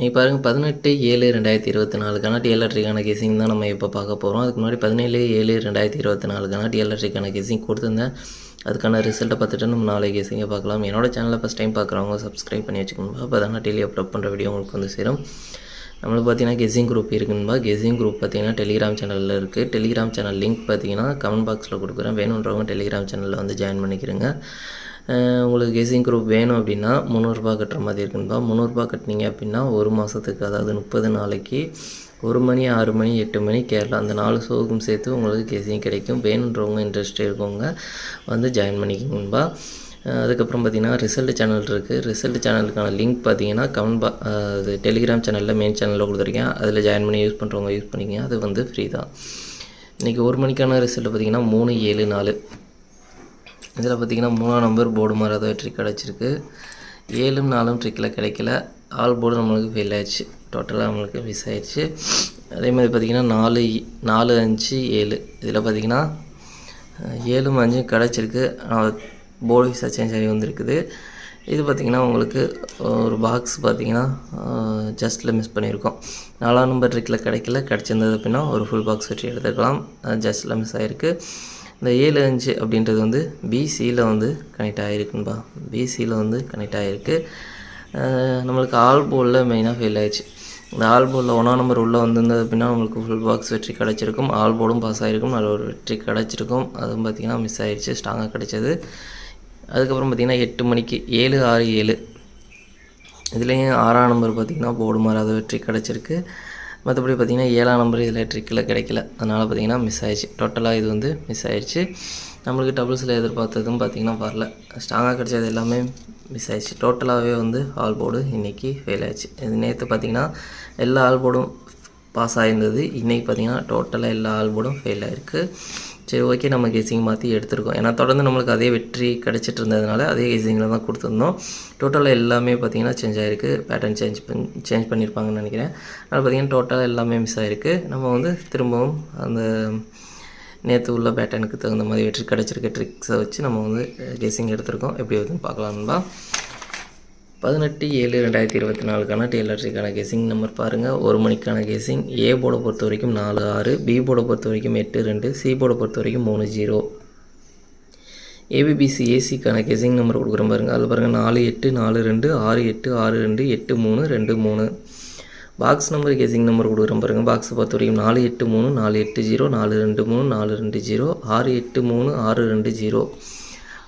நீ பாருங்கள் பதினெட்டு ஏழு ரெண்டாயிரத்தி இருபத்தி நாலுக்கான டிஎல்ஆர்டிக்கான கேசிங் தான் நம்ம இப்போ பார்க்க போகிறோம் அதுக்கு முன்னாடி பதினேழு ஏழு ரெண்டாயிரத்தி இருபத்தி நாலுக்கான டிஎல்ஆர்டிக்கான கேசிங் கொடுத்துருந்தேன். அதுக்கான ரிசல்ட்டை பார்த்துட்டு நம்ம நாளை கேசிங்கை பார்க்கலாம். என்னோட சேனலை ஃபஸ்ட் டைம் பார்க்குறவங்க சப்ஸ்கிரைப் பண்ணி வச்சுக்கணும்பா. அப்போ தானே டெய்லி அப்லோட் பண்ணுற வீடியோ உங்களுக்கு வந்து சேரும். நம்மளுக்கு பார்த்தீங்கன்னா கெஸிங் குரூப் இருக்குன்பா? கெஸிங் குரூப் பார்த்தீங்கன்னா டெலிகிராம் சேனலில் இருக்குது டெலிகிராம் சேனல் லிங்க் பார்த்தீங்கன்னா கமெண்ட் பாக்ஸில் கொடுக்குறேன். வேணுன்றவங்க டெலிகிராம் சேனலில் வந்து ஜாயின் பண்ணிக்கிறேங்க. உங்களுக்கு கெஸிங் குரூப் வேணும் அப்படின்னா முந்நூறுரூபா கட்டுற மாதிரி இருக்குன்பா முந்நூறுரூபா கட்டினீங்க அப்படின்னா ஒரு மாதத்துக்கு அதாவது முப்பது நாளைக்கு ஒரு மணி ஆறு மணி எட்டு மணி கேரளா அந்த நாலு ஷோக்கும் சேர்த்து உங்களுக்கு கெஸிங் கிடைக்கும். வேணுன்றவங்க இன்ட்ரெஸ்ட் இருக்கவங்க வந்து ஜாயின் பண்ணிக்கோங்கன்பா அதுக்கப்புறம் பார்த்தீங்கன்னா ரிசல்ட் சேனல் இருக்குது ரிசல்ட் சேனலுக்கான லிங்க் பார்த்தீங்கன்னா கமெண்ட் பா அது டெலிகிராம் சேனலில் மெயின் சேனலில் கொடுத்துருக்கேன். அதில் ஜாயின் பண்ணி யூஸ் பண்ணுறவங்க யூஸ் பண்ணிக்கங்க. அது வந்து ஃப்ரீ தான். இன்றைக்கி ஒரு மணிக்கான ரிசல்ட் பார்த்தீங்கன்னா மூணு ஏழு நாலு. இதில் பார்த்தீங்கன்னா மூணாம் நம்பர் போர்டு மாறாத ட்ரிக் கிடச்சிருக்கு ஏழும் நாலும் ட்ரிக்கில் கிடைக்கல. ஆல் போர்டு நம்மளுக்கு ஃபெயில் ஆயிடுச்சு. டோட்டலாக நம்மளுக்கு மிஸ் ஆயிடுச்சு. அதே மாதிரி பார்த்தீங்கன்னா நாலு நாலு அஞ்சு ஏழு. இதில் பார்த்தீங்கன்னா ஏழும் அஞ்சும் கிடச்சிருக்கு. ஆனால் போர்டு விசா சேஞ்ச் ஆகி வந்திருக்குது. இது பார்த்திங்கன்னா உங்களுக்கு ஒரு பாக்ஸ் பார்த்தீங்கன்னா ஜஸ்ட்டில் மிஸ் பண்ணியிருக்கோம். நாலாம் நம்பர் ட்ரிக்கில் கிடைக்கல. கிடச்சிருந்தது அப்படின்னா ஒரு ஃபுல் பாக்ஸ் வச்சு எடுத்துக்கலாம். ஜஸ்ட்டில் மிஸ் ஆகிருக்கு இந்த ஏழு அஞ்சு அப்படின்றது வந்து பிசியில் வந்து கனெக்ட் ஆகிருக்குன்பா பிசியில் வந்து கனெக்ட் ஆகிருக்கு நம்மளுக்கு ஆல் போலில் மெயினாக ஃபெயில் ஆயிடுச்சு. இந்த ஆல் போர்டில் ஒன்றாம் நம்பர் உள்ளே வந்திருந்தது அப்படின்னா நம்மளுக்கு ஃபுல் பாக்ஸ் வெற்றி கிடச்சிருக்கும். ஆல் போர்டும் பாஸ் ஆகிருக்கும் நல்ல ஒரு வெற்றி கிடச்சிருக்கும். அதுவும் பார்த்திங்கன்னா மிஸ் ஆகிடுச்சு ஸ்ட்ராங்காக கிடச்சது. அதுக்கப்புறம் பார்த்திங்கன்னா எட்டு மணிக்கு ஏழு ஆறு ஏழு. இதுலேயும் ஆறாம் நம்பர் பார்த்திங்கன்னா போர்டு மாறாத வெற்றி கிடச்சிருக்கு. மற்றபடி பார்த்திங்கன்னா ஏழாம் நம்பர் இதில் ட்ரிக்கில் கிடைக்கல. அதனால் பார்த்திங்கன்னா மிஸ் ஆயிடுச்சு. டோட்டலாக இது வந்து மிஸ் ஆயிடுச்சு. நம்மளுக்கு டபுள்ஸில் எதிர்பார்த்ததும் பார்த்திங்கன்னா வரல. ஸ்ட்ராங்காக கிடைச்சது எல்லாமே மிஸ் ஆயிடுச்சு. டோட்டலாகவே வந்து ஆல் போர்டு இன்றைக்கி ஃபெயில் ஆயிடுச்சு. இது நேற்று பார்த்திங்கன்னா எல்லா ஆல் போர்டும் பாஸ் ஆகிருந்தது இன்றைக்கி பார்த்திங்கன்னா டோட்டலாக எல்லா ஆல் போர்டும் ஃபெயில் ஆயிருக்கு. சரி ஓகே நம்ம கேசிங் மாற்றி எடுத்திருக்கோம். ஏன்னா தொடர்ந்து நம்மளுக்கு அதே வெற்றி கிடச்சிட்டு இருந்ததுனால அதே கேசிங்கில் தான் கொடுத்துருந்தோம். டோட்டலாக எல்லாமே பார்த்திங்கன்னா சேஞ்ச் ஆகிருக்கு பேட்டர்ன் சேஞ்ச் பண் சேஞ்ச் பண்ணியிருப்பாங்கன்னு நினைக்கிறேன். அதனால் பார்த்திங்கன்னா டோட்டலாக எல்லாமே மிஸ் ஆகிருக்கு நம்ம வந்து திரும்பவும் அந்த நேற்று உள்ள பேட்டர்னுக்கு தகுந்த மாதிரி வெற்றி கிடச்சிருக்க ட்ரிக்ஸை வச்சு நம்ம வந்து கேசிங் எடுத்திருக்கோம். எப்படி வருதுன்னு பார்க்கலாம்பா பதினெட்டு ஏழு ரெண்டாயிரத்தி இருபத்தி நாலுக்கான டெய்லர்ஸுக்கான கேசிங் நம்பர் பாருங்கள் ஒரு மணிக்கான கேசிங் ஏ போர்டை பொறுத்த வரைக்கும் நாலு ஆறு பி போர்டை பொறுத்த வரைக்கும் எட்டு ரெண்டு சி போர்டை பொறுத்த வரைக்கும் மூணு zero A B B C ஏசிக்கான casing number கொடுக்குற பாருங்கள் அதில் பாருங்கள் நாலு எட்டு நாலு ரெண்டு ஆறு எட்டு ஆறு ரெண்டு எட்டு மூணு ரெண்டு மூணு. பாக்ஸ் நம்பர் கேசிங் நம்பர் கொடுக்குற பாருங்கள் பாக்ஸை பொறுத்த வரைக்கும் நாலு எட்டு மூணு நாலு எட்டு ஜீரோ நாலு ரெண்டு மூணு நாலு ரெண்டு ஜீரோ ஆறு எட்டு மூணு ஆறு ரெண்டு ஜீரோ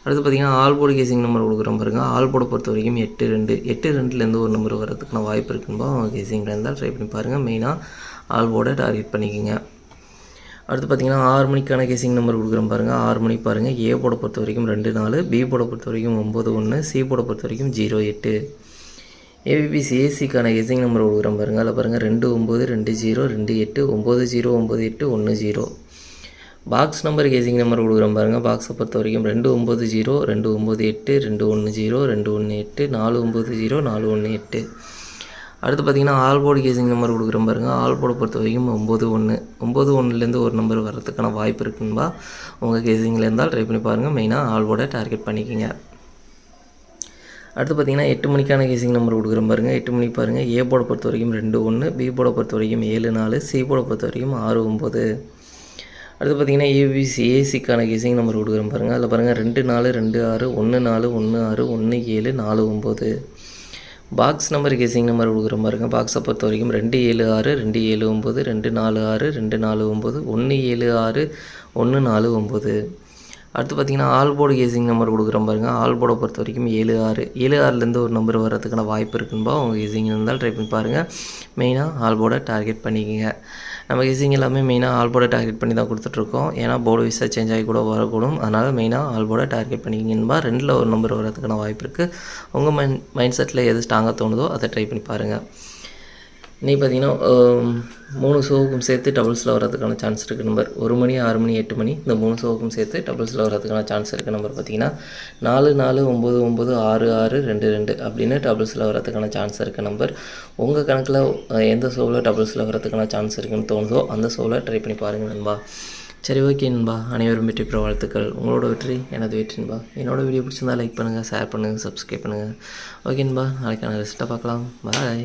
அடுத்து பார்த்தீங்கன்னா ஆல்போர்டு கேசிங் நம்பர் கொடுக்குறோம் பாருங்க. ஆல்போர்டை பொறுத்த வரைக்கும் எட்டு ரெண்டு எட்டு ரெண்டுலேருந்து ஒரு நம்பர் வரதுக்கான வாய்ப்பு இருக்குன்பா கேசிங்கில் இருந்தால் ட்ரை பண்ணி பாருங்கள் மெயினாக ஆல்போர்டை டார்கெட் பண்ணிக்கோங்க. அடுத்து பார்த்தீங்கன்னா ஆறு மணிக்கான கேசிங் நம்பர் கொடுக்குறோம் பாருங்கள் ஆறு மணி பாருங்கள் ஏ போட பொறுத்த வரைக்கும் ரெண்டு நாலு. பி போட பொறுத்த வரைக்கும் ஒம்பது ஒன்று. சி போட பொறுத்த வரைக்கும் ஜீரோ எட்டு. ஏபிபிசி ஏசிக்கான கேசிங் நம்பர் கொடுக்குறோம் பாருங்கள் அதில் பாருங்கள் ரெண்டு ஒம்பது ரெண்டு ஜீரோ ரெண்டு எட்டு ஒம்பது ஜீரோ ஒம்பது எட்டு ஒன்று zero box number guessing number கொடுக்குறோம் பாருங்கள் பாக்ஸை பொறுத்த வரைக்கும் ரெண்டு ஒம்பது ஜீரோ ரெண்டு ஒம்பது எட்டு ரெண்டு ஒன்று ஜீரோ ரெண்டு ஒன்று எட்டு நாலு ஒம்பது ஜீரோ நாலு ஒன்று எட்டு. அடுத்து பார்த்தீங்கன்னா ஆல்போர்டு கேசிங் நம்பர் கொடுக்குறோம் பாருங்கள் ஆல்போர்டை பொறுத்த வரைக்கும் ஒம்பது ஒன்று ஒம்பது ஒன்றுலேருந்து ஒரு நம்பர் வர்றதுக்கான வாய்ப்பு இருக்குன்பா? உங்கள் கேசிங்கில் இருந்தால் ட்ரை பண்ணி பாருங்கள் மெயினாக ஆல்போர்டை டார்கெட் பண்ணிக்கோங்க. அடுத்து பார்த்தீங்கன்னா எட்டு மணிக்கான கேசிங் நம்பர் கொடுக்குறோம் பாருங்கள் எட்டு மணிக்கு பாருங்கள் ஏ போர்டை பொறுத்த வரைக்கும் ரெண்டு ஒன்று பி போர்டை பொறுத்த வரைக்கும் ஏழு நாலு சி போர்டை பொறுத்த வரைக்கும் ஆறு ஒம்பது அடுத்து பார்த்தீங்கன்னா ஏபிசி ஏசிக்கான கேசிங் நம்பர் கொடுக்குறோம் பாருங்கள் அதில் பாருங்கள் ரெண்டு நாலு ரெண்டு ஆறு ஒன்று நாலு ஒன்று ஆறு ஒன்று ஏழு நாலு ஒம்பது. பாக்ஸ் நம்பர் கேசிங் நம்பர் கொடுக்குற பாருங்கள் பாக்ஸை பொறுத்த வரைக்கும் ரெண்டு ஏழு ஆறு ரெண்டு ஏழு ஒம்பது ரெண்டு நாலு ஆறு ரெண்டு நாலு ஒம்பது ஒன்று ஏழு ஆறு ஒன்று நாலு ஒம்பது. அடுத்து பார்த்தீங்கன்னா ஆல்போர்டு கேசிங் நம்பர் கொடுக்குறோம் பாருங்கள் ஆல்போர்டை பொறுத்த வரைக்கும் ஏழு ஆறு. ஏழு ஆறுலேருந்து ஒரு நம்பர் வர்றதுக்கான வாய்ப்பு இருக்குன்பா அவங்க கேசிங் இருந்தால் ட்ரை பண்ணி பாருங்கள் மெயினாக ஆல்போர்டை டார்கெட் பண்ணிக்கோங்க. நம்ம கேசிங் எல்லாமே மெயினாக ஆல் போர்டை டார்கெட் பண்ணி தான் கொடுத்துட்ருக்கோம். ஏன்னா போர்டு விசா சேஞ்ச் ஆகி கூட வரக்கூடும். அதனால் மெயினாக ஆல் போர்டை டார்கெட் பண்ணிக்கிங்கன்பா ரெண்டில் ஒரு நம்பர் வர்றதுக்கான வாய்ப்பு இருக்குது உங்கள் மைண்ட் மைண்ட் செட்டில் எது ஸ்ட்ராங்காக தோணுதோ அதை ட்ரை பண்ணி பாருங்கள் இன்றைக்கி பார்த்தீங்கன்னா மூணு ஷோவுக்கும் சேர்த்து டபுள்ஸில் வரதுக்கான சான்ஸ் இருக்குது நம்பர் ஒரு மணி ஆறு மணி எட்டு மணி இந்த மூணு ஷோவுக்கும் சேர்த்து டபுள்ஸில் வரதுக்கான சான்ஸ் இருக்குது நம்பர் பார்த்தீங்கன்னா நாலு நாலு ஒம்பது ஒம்பது ஆறு ஆறு ரெண்டு ரெண்டு அப்படின்னு டபுள்ஸில் வரதுக்கான சான்ஸ் இருக்குது நம்பர் உங்கள் கணக்கில் எந்த ஷோவில் டபுள்ஸில் வரதுக்கான சான்ஸ் இருக்குன்னு தோணுதோ அந்த ஷோவில் ட்ரை பண்ணி பாருங்கள் நண்பா. சரி ஓகே நண்பா. அனைவரும் வெற்றி பெற வாழ்த்துக்கள். உங்களோட வெற்றி எனது வெற்றி நண்பா. என்னோட வீடியோ பிடிச்சிருந்தா லைக் பண்ணுங்கள் ஷேர் பண்ணுங்கள் சப்ஸ்கிரைப் பண்ணுங்கள் ஓகே நண்பா நாளைக்கான ரிசல்ட்டை பார்க்கலாம். பாய்